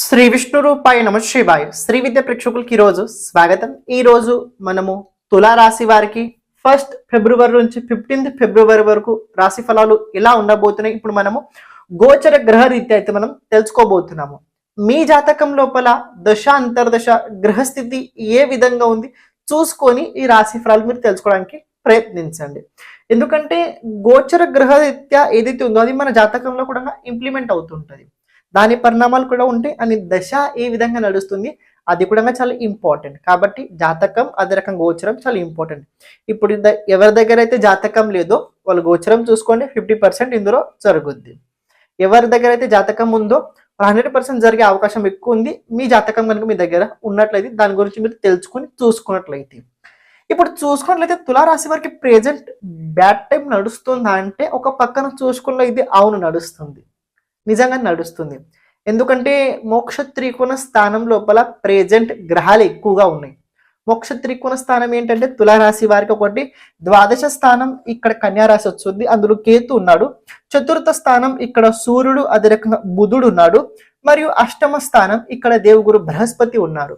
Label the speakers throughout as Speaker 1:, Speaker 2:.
Speaker 1: శ్రీ విష్ణు రూపాయ నమ శివాయ. శ్రీ విద్య ప్రేక్షకులకి ఈ రోజు స్వాగతం. ఈ రోజు మనము తులా రాశి వారికి ఫస్ట్ ఫిబ్రవరి నుంచి ఫిఫ్టీన్త్ ఫిబ్రవరి వరకు రాశి ఫలాలు ఎలా ఉండబోతున్నాయి ఇప్పుడు మనము గోచర గ్రహ రీత్యా అయితే మనం తెలుసుకోబోతున్నాము. మీ జాతకం లోపల దశ అంతర్దశ గ్రహస్థితి ఏ విధంగా ఉంది చూసుకొని ఈ రాశి ఫలాలు మీరు తెలుసుకోవడానికి ప్రయత్నించండి. ఎందుకంటే గోచర గ్రహ రీత్యా ఏదైతే ఉందో అది మన జాతకంలో కూడా ఇంప్లిమెంట్ అవుతుంటుంది. దాని పరిణామాలు కూడా ఉంటాయి అని దశ ఏ విధంగా నడుస్తుంది. అది కూడా చాలా ఇంపార్టెంట్ కాబట్టి జాతకం అదే రకం గోచరం చాలా ఇంపార్టెంట్ ఇప్పుడు ద- ఎవరి దగ్గర అయితే జాతకం లేదో వాళ్ళు గోచరం చూసుకోండి ఫిఫ్టీ పర్సెంట్ ఇందులో జరుగుద్ది. ఎవరి దగ్గర అయితే జాతకం ఉందో హండ్రెడ్ పర్సెంట్ జరిగే అవకాశం ఎక్కువ ఉంది. మీ జాతకం కనుక మీ దగ్గర ఉన్నట్లయితే దాని గురించి మీరు తెలుసుకుని చూసుకున్నట్లయితే. ఇప్పుడు చూసుకున్నట్లయితే తులారాశి వారికి ప్రెజెంట్ బ్యాడ్ టైం నడుస్తుందా అంటే ఒక పక్కన చూసుకున్న ఇది అవును నడుస్తుంది. నిజంగా నడుస్తుంది. ఎందుకంటే మోక్ష త్రికోణ స్థానం లోపల ప్రెజెంట్ గ్రహాలు ఎక్కువగా ఉన్నాయి. మోక్ష త్రికోణ స్థానం ఏంటంటే తులారాశి వారికి ఒకటి ద్వాదశ స్థానం ఇక్కడ కన్యారాశి వచ్చింది వస్తుంది అందులో కేతు ఉన్నాడు. చతుర్థ స్థానం ఇక్కడ సూర్యుడు అదే రకంగా బుధుడు ఉన్నాడు. మరియు అష్టమ స్థానం ఇక్కడ దేవుగురు బృహస్పతి ఉన్నారు.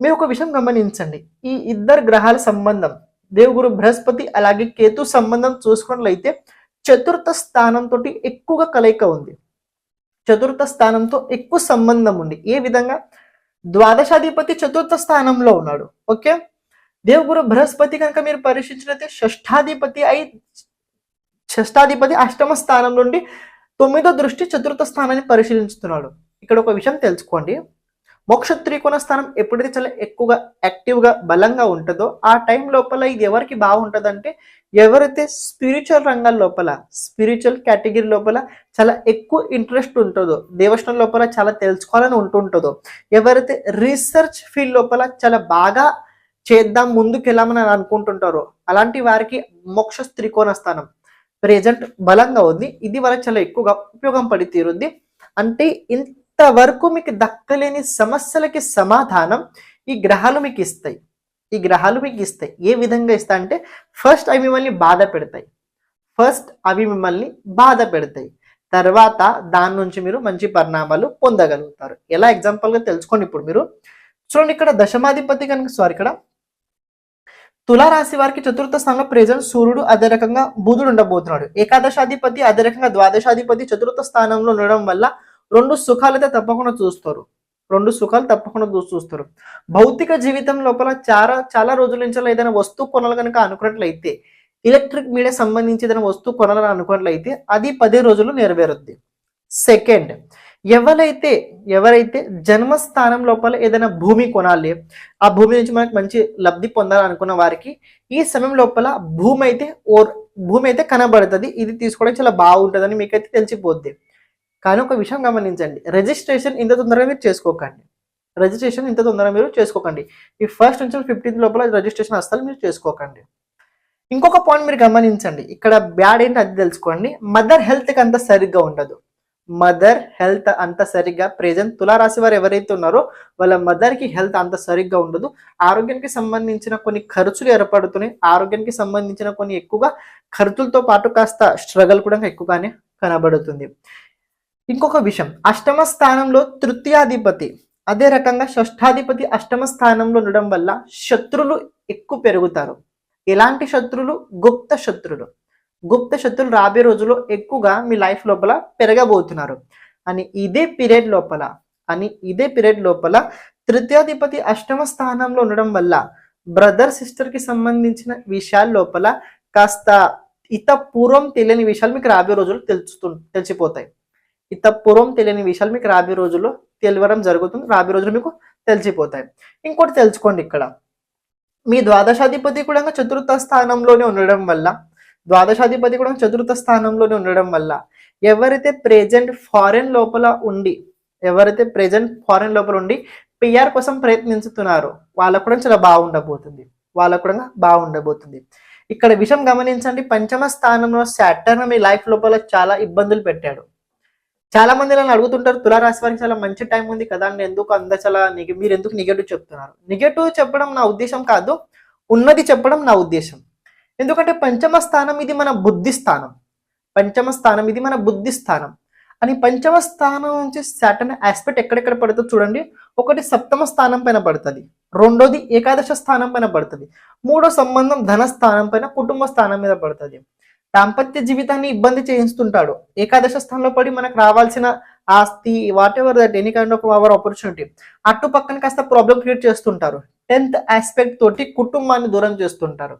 Speaker 1: మీరు ఒక విషయం గమనించండి. ఈ ఇద్దరు గ్రహాల సంబంధం దేవుగురు బృహస్పతి అలాగే కేతు సంబంధం చూసుకున్నట్లయితే చతుర్థ స్థానంతో ఎక్కువగా కలయిక ఉంది. చతుర్థ స్థానంతో ఎక్కువ సంబంధం ఉంది. ఏ విధంగా? ద్వాదశాధిపతి చతుర్థ స్థానంలో ఉన్నాడు. ఓకే? దేవగురు బృహస్పతి కనుక మీరు పరీక్షించినట్లయితే షష్ఠాధిపతి అయి షష్ఠాధిపతి అష్టమ స్థానం నుండి తొమ్మిదో దృష్టి చతుర్థ స్థానాన్ని పరిశీలించుతున్నాడు. ఇక్కడ ఒక విషయం తెలుసుకోండి. మోక్ష త్రికోణ స్థానం ఎప్పుడైతే చాలా ఎక్కువగా యాక్టివ్గా బలంగా ఉంటుందో ఆ టైం లోపల ఇది ఎవరికి బాగుంటుందంటే ఎవరైతే స్పిరిచువల్ రంగాల లోపల స్పిరిచువల్ కేటగిరీ లోపల చాలా ఎక్కువ ఇంట్రెస్ట్ ఉంటుందో దేవస్థానం లోపల చాలా తెలుసుకోవాలని ఉంటుంటుందో ఎవరైతే రీసెర్చ్ ఫీల్డ్ లోపల చాలా బాగా చేద్దాం ముందుకెళ్ళామని అనుకుంటుంటారో అలాంటి వారికి మోక్ష త్రికోణ స్థానం ప్రెజెంట్ బలంగా ఉంది. ఇది వాళ్ళకి చాలా ఎక్కువగా ఉపయోగం పడి తీరుద్ది. అంటే ఇన్ ఇంతవరకు మీకు దక్కలేని సమస్యలకి సమాధానం ఈ గ్రహాలు మీకు ఇస్తాయి. ఈ గ్రహాలు మీకు ఇస్తాయి. ఏ విధంగా ఇస్తాయి అంటే ఫస్ట్ అవి మిమ్మల్ని బాధ పెడతాయి. ఫస్ట్ అవి మిమ్మల్ని బాధ పెడతాయి. తర్వాత దాని నుంచి మీరు మంచి పరిణామాలు పొందగలుగుతారు. ఎలా ఎగ్జాంపుల్గా తెలుసుకోండి ఇప్పుడు మీరు. చూడండి ఇక్కడ దశమాధిపతి కనుక సారీ ఇక్కడ. తులారాశి వారికి చతుర్థ స్థానంలో ప్రెజెంట్ సూర్యుడు అదే రకంగా బుధుడు ఉండబోతున్నాడు. ఏకాదశాధిపతి అదే రకంగా ద్వాదశాధిపతి చతుర్థ స్థానంలో ఉండడం వల్ల రెండు సుఖాలు అయితే తప్పకుండా చూస్తారు. రెండు సుఖాలు తప్పకుండా చూసి చూస్తారు. భౌతిక జీవితం లోపల చాలా చాలా రోజుల నుంచి ఏదైనా వస్తువు కొనాలి కనుక అనుకున్నట్లయితే ఎలక్ట్రిక్ మీడియా సంబంధించి ఏదైనా వస్తువు కొనాలని అనుకున్నట్లయితే అది పది రోజులు నెరవేరుద్ది. సెకండ్ ఎవరైతే ఎవరైతే జన్మస్థానం లోపల ఏదైనా భూమి కొనాలి ఆ భూమి నుంచి మనకు మంచి లబ్ధి పొందాలనుకున్న వారికి ఈ సమయం లోపల భూమి అయితే ఓ భూమి అయితే కనబడుతుంది. ఇది తీసుకోవడం చాలా బాగుంటుందని మీకైతే తెలిసిపోద్ది. కానీ ఒక విషయం గమనించండి. రిజిస్ట్రేషన్ ఇంత తొందరగా మీరు చేసుకోకండి. రిజిస్ట్రేషన్ ఇంత తొందరగా మీరు చేసుకోకండి. ఈ ఫస్ట్ నుంచి ఫిఫ్టీన్త్ లోపల రిజిస్ట్రేషన్ అస్సలు మీరు చేసుకోకండి. ఇంకొక పాయింట్ మీరు గమనించండి. ఇక్కడ బ్యాడ్ ఏంటి అది తెలుసుకోండి. మదర్ హెల్త్కి అంత సరిగ్గా ఉండదు. మదర్ హెల్త్ అంత సరిగ్గా ప్రెజెంట్ తులారాశి వారు ఎవరైతే ఉన్నారో వాళ్ళ మదర్కి హెల్త్ అంత సరిగ్గా ఉండదు. ఆరోగ్యానికి సంబంధించిన కొన్ని ఖర్చులు ఏర్పడుతున్నాయి. ఆరోగ్యానికి సంబంధించిన కొన్ని ఎక్కువగా ఖర్చులతో పాటు కాస్త స్ట్రగల్ కూడా ఎక్కువగానే కనబడుతుంది. ఇంకొక విషయం. అష్టమ స్థానంలో తృతీయాధిపతి. అదే రకంగా షష్ఠాధిపతి అష్టమ స్థానంలో ఉండడం వల్ల శత్రులు ఎక్కువ పెరుగుతారు. ఎలాంటి శత్రులు? గుప్త శత్రులు. గుప్త శత్రులు రాబోయే రోజుల్లో ఎక్కువగా మీ లైఫ్ లోపల పెరగబోతున్నారు. అని ఇదే పీరియడ్ లోపల అని ఇదే పీరియడ్ లోపల తృతీయాధిపతి అష్టమ స్థానంలో ఉండడం వల్ల బ్రదర్ సిస్టర్కి సంబంధించిన విషయాల లోపల కాస్త ఇత పూర్వం తెలియని విషయాలు మీకు రాబోయే రోజులు తెలుస్తు తెలిసిపోతాయి. ఇంత పూర్వం తెలియని విషయాలు మీకు రాబోయే రోజుల్లో తెలియడం జరుగుతుంది. రాబోయే రోజులు మీకు తెలిసిపోతాయి. ఇంకోటి తెలుసుకోండి ఇక్కడ. మీ ద్వాదశాధిపతి కూడా చతుర్థ స్థానంలోనే ఉండడం వల్ల ద్వాదశాధిపతి కూడా చతుర్థ స్థానంలోనే ఉండడం వల్ల ఎవరైతే ప్రెజెంట్ ఫారెన్ లోపల ఉండి ఎవరైతే ప్రెజెంట్ ఫారెన్ లోపల ఉండి పిఆర్ కోసం ప్రయత్నించుతున్నారో వాళ్ళకు కూడా చాలా బాగుండబోతుంది. వాళ్ళకు కూడా బాగుండబోతుంది. ఇక్కడ విషయం గమనించండి పంచమ స్థానంలో సాటర్న్ మీ లైఫ్ లోపల చాలా ఇబ్బందులు పెట్టాడు. చాలా మంది నన్ను అడుగుతుంటారు తులారాశి వారికి చాలా మంచి టైం ఉంది కదా అండి ఎందుకు అంత చాలా మీరు ఎందుకు నెగటివ్ చెప్తున్నారు? నెగటివ్ చెప్పడం నా ఉద్దేశం కాదు ఉన్నది చెప్పడం నా ఉద్దేశం. ఎందుకంటే పంచమ స్థానం ఇది మన బుద్ధి స్థానం. పంచమ స్థానం ఇది మన బుద్ధి స్థానం. అని పంచమ స్థానం నుంచి సాటన్ ఆస్పెక్ట్ ఎక్కడెక్కడ పడుతుందో చూడండి. ఒకటి సప్తమ స్థానం పైన పడుతుంది. రెండోది ఏకాదశ స్థానం పైన పడుతుంది. మూడో సంబంధం ధన స్థానం పైన కుటుంబ స్థానం మీద పడుతుంది. దాంపత్య జీవితాన్ని ఇబ్బంది చేయిస్తుంటాడు. ఏకాదశ స్థానంలో పడి మనకు రావాల్సిన ఆస్తి whatever that any kind of our opportunity అటు పక్కన కాస్త ప్రాబ్లం క్రియేట్ చేస్తుంటారు. టెన్త్ ఆస్పెక్ట్ తోటి కుటుంబాన్ని దూరం చేస్తుంటారు.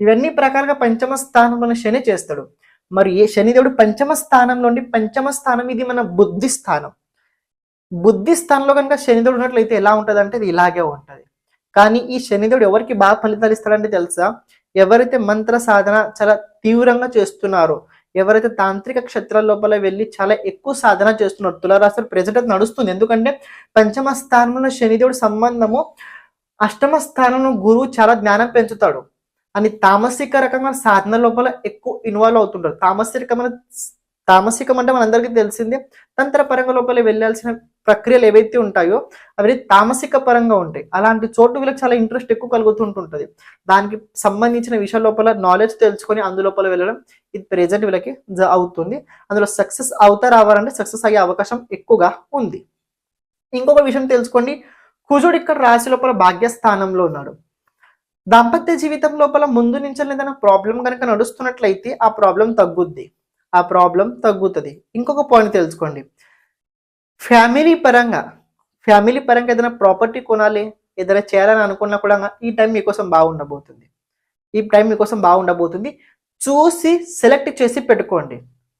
Speaker 1: ఇవన్నీ ప్రకారంగా పంచమ స్థానంలో శని చేస్తాడు. మరి ఏ శనిదేవుడు పంచమ స్థానం పంచమ స్థానం ఇది మన బుద్ధి స్థానం. బుద్ధి స్థానంలో కనుక శనిదేవుడు ఉన్నట్లయితే ఎలా ఉంటుంది అంటే ఇది ఇలాగే ఉంటుంది. కానీ ఈ శనిదేవుడు ఎవరికి బాగా ఫలితాలు ఇస్తాడంటే తెలుసా? ఎవరైతే మంత్ర సాధన చాలా తీవ్రంగా చేస్తున్నారో ఎవరైతే తాంత్రిక క్షేత్రాల లోపల వెళ్ళి చాలా ఎక్కువ సాధన చేస్తున్నారు తులారాశులు ప్రజెంట్ నడుస్తుంది. ఎందుకంటే పంచమ స్థానంలో శనిదేవుడు సంబంధము అష్టమ స్థానంలో గురువు చాలా జ్ఞానం పెంచుతాడు. అని తామసిక రకమైన సాధన లోపల ఎక్కువ ఇన్వాల్వ్ అవుతుంటారు. తామసికమైన తామసికం అంటే మనందరికీ తెలిసిందే తంత్ర పరంగా లోపల వెళ్ళాల్సిన ప్రక్రియలు ఏవైతే ఉంటాయో అవి తామసిక పరంగా ఉంటాయి. అలాంటి చోటు వీళ్ళకి చాలా ఇంట్రెస్ట్ ఎక్కువ కలుగుతుంటుంటుంది. దానికి సంబంధించిన విషయాల లోపల నాలెడ్జ్ తెలుసుకొని అందులోపల వెళ్ళడం ఇది ప్రెజెంట్ వీళ్ళకి జ- అవుతుంది. అందులో సక్సెస్ అవుతారు అవ్వాలంటే సక్సెస్ అయ్యే అవకాశం ఎక్కువగా ఉంది. ఇంకొక విషయం తెలుసుకోండి. కుజుడు ఇక్కడ రాశి లోపల భాగ్యస్థానంలో ఉన్నాడు. దాంపత్య జీవితం లోపల ముందు నుంచి ఏదైనా ప్రాబ్లం కనుక నడుస్తున్నట్లయితే ఆ ప్రాబ్లం తగ్గుద్ది. ఆ ప్రాబ్లం తగ్గుతుంది. ఇంకొక పాయింట్ తెలుసుకోండి. ఫ్యామిలీ పరంగా ఫ్యామిలీ పరంగా ఏదైనా ప్రాపర్టీ కొనాలి ఏదైనా చేయాలని అనుకున్నా కూడా ఈ టైం మీకోసం బాగుండబోతుంది. ఈ టైం మీకోసం బాగుండబోతుంది. చూసి సెలెక్ట్ చేసి పెట్టుకోండి.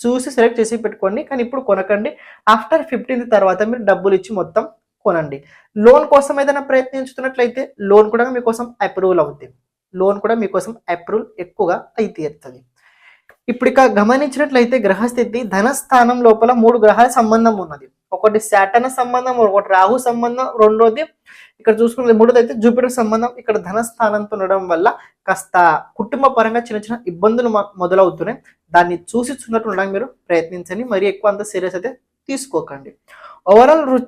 Speaker 1: చూసి సెలెక్ట్ చేసి పెట్టుకోండి కానీ ఇప్పుడు కొనకండి. ఆఫ్టర్ ఫిఫ్టీన్త్ తర్వాత మీరు డబ్బులు ఇచ్చి మొత్తం కొనండి. లోన్ కోసం ఏదైనా ప్రయత్నించుతున్నట్లయితే లోన్ కూడా మీకోసం అప్రూవల్ అవుతుంది లోన్ కూడా మీకోసం అప్రూవల్ ఎక్కువగా అయితే ఇప్పుడు ఇక గమనించినట్లయితే గ్రహస్థితి ధనస్థానం లోపల మూడు గ్రహాల సంబంధం ఉన్నది. ఒకటి శాటన సంబంధం ఒకటి రాహు సంబంధం రెండోది ఇక్కడ చూసుకుంటే మూడోది అయితే జూపిటర్ సంబంధం. ఇక్కడ ధనస్థానంతో ఉండడం వల్ల కాస్త కుటుంబ పరంగా చిన్న చిన్న ఇబ్బందులు మొ- మొదలవుతున్నాయి. దాన్ని చూసి చూన్నట్టు ఉండడానికి మీరు ప్రయత్నించండి. మరి ఎక్కువ అంత సీరియస్ అయితే తీసుకోకండి. ఓవరాల్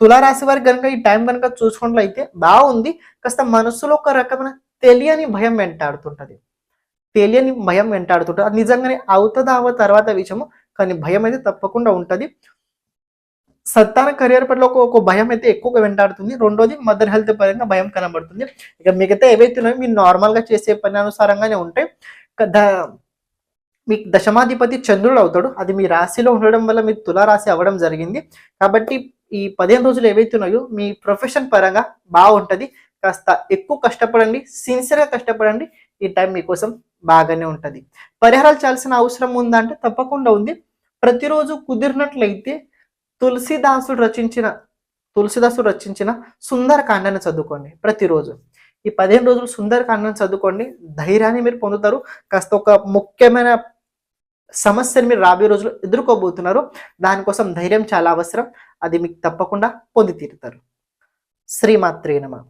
Speaker 1: తులారాశి వారికి కనుక ఈ టైం కనుక చూసుకున్నట్లయితే బాగుంది. కాస్త మనసులో ఒక రకమైన తెలియని భయం వెంటాడుతుంటది. తెలియని భయం వెంటాడుతుంటుంది. అది నిజంగానే అవుతుందా అవ తర్వాత విషయము. కానీ భయం అయితే తప్పకుండా ఉంటది. సంతాన కెరియర్ పట్ల ఒక ఒక భయం అయితే ఎక్కువగా వెంటాడుతుంది. రెండోది మదర్ హెల్త్ పరంగా భయం కనబడుతుంది. ఇక మిగతా ఏవైతే ఉన్నాయో మీరు నార్మల్గా చేసే పని అనుసారంగానే ఉంటాయి మీకు దశమాధిపతి చంద్రుడు అవుతాడు. అది మీ రాశిలో ఉండడం వల్ల మీరు తులారాశి అవ్వడం జరిగింది. కాబట్టి ఈ పదిహేను రోజులు ఏవైతే ఉన్నాయో మీ ప్రొఫెషన్ పరంగా బాగుంటుంది. కాస్త ఎక్కువ కష్టపడండి సిన్సియర్గా కష్టపడండి. ఈ టైం మీకోసం బాగానే ఉంటుంది. పరిహారాలు చేయాల్సిన అవసరం ఉందంటే తప్పకుండా ఉంది. ప్రతిరోజు కుదిరినట్లయితే తులసిదాసుడు రచించిన తులసిదాసుడు రచించిన సుందరకాండాన్ని చదువుకోండి ప్రతిరోజు. ఈ పదిహేను రోజులు సుందరకాండాన్ని చదువుకోండి. ధైర్యాన్ని మీరు పొందుతారు. కాస్త ఒక ముఖ్యమైన సమస్యను మీరు రాబోయే రోజులు ఎదుర్కోబోతున్నారు. దానికోసం ధైర్యం చాలా అవసరం. అది మీకు తప్పకుండా పొంది తీరుతారు. శ్రీమాత్రే నమ.